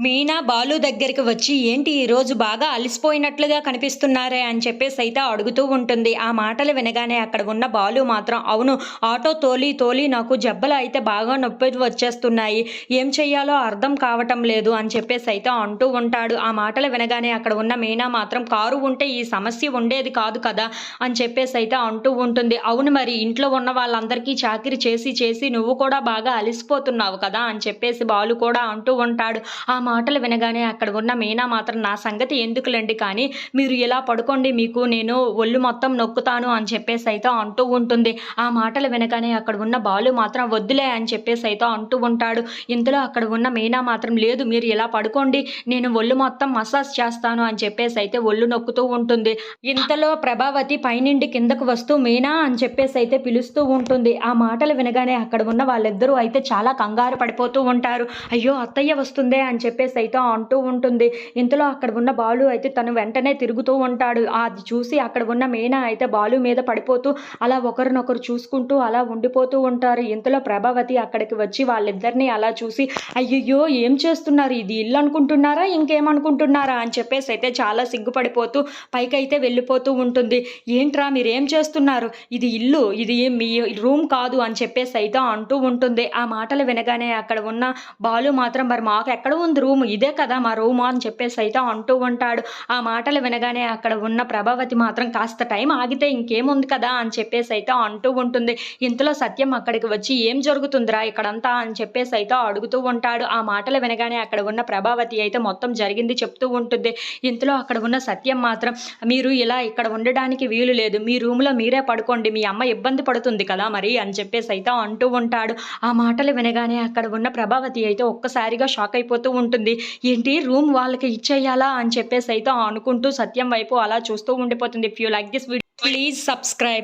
మీనా బాలు దగ్గరికి వచ్చి ఏంటి ఈరోజు బాగా అలసిపోయినట్లుగా కనిపిస్తున్నారే? అని చెప్పేసి అయితే అడుగుతూ ఉంటుంది. ఆ మాటలు వినగానే అక్కడ ఉన్న బాలు మాత్రం అవును ఆటో తోలి తోలి నాకు జబ్బలు అయితే బాగా నొప్పి వచ్చేస్తున్నాయి. ఏం చెయ్యాలో అర్థం కావటం లేదు అని చెప్పేసి అయితే అంటూ ఉంటాడు. ఆ మాటలు వినగానే అక్కడ ఉన్న మీనా మాత్రం కారు ఉంటే ఈ సమస్య ఉండేది కాదు కదా అని చెప్పేసి అయితే అంటూ ఉంటుంది. అవును మరి ఇంట్లో ఉన్న వాళ్ళందరికీ చాకిరి చేసి చేసి నువ్వు కూడా బాగా అలసిపోతున్నావు కదా అని చెప్పేసి బాలు కూడా అంటూ ఉంటాడు. ఆ మాటలు వినగానే అక్కడ ఉన్న మీనా మాత్రం నా సంగతి ఎందుకులండి కానీ మీరు ఇలా పడుకోండి మీకు నేను ఒళ్ళు మొత్తం నొక్కుతాను అని చెప్పేసి అయితే అంటూ ఉంటుంది. ఆ మాటలు వినగానే అక్కడ ఉన్న బాలు మాత్రం వద్దులే అని చెప్పేసి అయితే అంటూ ఉంటాడు. ఇంతలో అక్కడ ఉన్న మీనా మాత్రం లేదు మీరు ఇలా పడుకోండి నేను ఒళ్ళు మొత్తం మసాజ్ చేస్తాను అని చెప్పేసి అయితే ఒళ్ళు నొక్కుతూ ఉంటుంది. ఇంతలో ప్రభావతి పైనుండి కిందకు వస్తూ మీనా అని చెప్పేసి అయితే పిలుస్తూ ఉంటుంది. ఆ మాటలు వినగానే అక్కడ ఉన్న వాళ్ళిద్దరూ అయితే చాలా కంగారు పడిపోతూ ఉంటారు. అయ్యో అత్తయ్య వస్తుందే అని చెప్పేసి అయితే అంటూ ఉంటుంది. ఇంతలో అక్కడ ఉన్న బాలు అయితే తను వెంటనే తిరుగుతూ ఉంటాడు. అది చూసి అక్కడ ఉన్న మీనా అయితే బాలు మీద పడిపోతూ అలా ఒకరినొకరు చూసుకుంటూ అలా ఉండిపోతూ ఉంటారు. ఇంతలో ప్రభావతి అక్కడికి వచ్చి వాళ్ళిద్దరిని అలా చూసి అయ్యయ్యో ఏం చేస్తున్నారు? ఇది ఇల్లు అనుకుంటున్నారా? ఇంకేమనుకుంటున్నారా? అని చెప్పేసి అయితే చాలా సిగ్గుపడిపోతూ పైకైతే వెళ్ళిపోతూ ఉంటుంది. ఏంట్రా మీరేం చేస్తున్నారు? ఇది ఇల్లు ఇది మీ రూమ్ కాదు అని చెప్పేసి అయితే అంటూ ఉంటుంది. ఆ మాటలు వినగానే అక్కడ ఉన్న బాలు మాత్రం మరి మాకు ఎక్కడ ఉంది రూమ్ ఇదే కదా మా రూమ్ అని చెప్పేసి అయితే అంటూ ఉంటాడు. ఆ మాటలు వినగానే అక్కడ ఉన్న ప్రభావతి మాత్రం కాస్త టైం ఆగితే ఇంకేముంది కదా అని చెప్పేసి అయితే అంటూ ఉంటుంది. ఇంతలో సత్యం అక్కడికి వచ్చి ఏం జరుగుతుందిరా ఇక్కడంతా? అని చెప్పేసి అయితే అడుగుతూ ఉంటాడు. ఆ మాటలు వినగానే అక్కడ ఉన్న ప్రభావతి అయితే మొత్తం జరిగింది చెప్తూ ఉంటుంది. ఇంతలో అక్కడ ఉన్న సత్యం మాత్రం మీరు ఇలా ఇక్కడ ఉండడానికి వీలు లేదు. మీ రూమ్లో మీరే పడుకోండి. మీ అమ్మ ఇబ్బంది పడుతుంది కదా మరి? అని చెప్పేసి అయితే అంటూ ఉంటాడు. ఆ మాటలు వినగానే అక్కడ ఉన్న ప్రభావతి అయితే ఒక్కసారిగా షాక్ అయిపోతూ ఉంటుంది. ఏంటి? రూమ్ వాళ్ళకి ఇచ్చేయాలా అని చెప్పేసి అయితే అనుకుంటూ సత్యం వైపు అలా చూస్తూ ఉండిపోతుంది. If you like this video please subscribe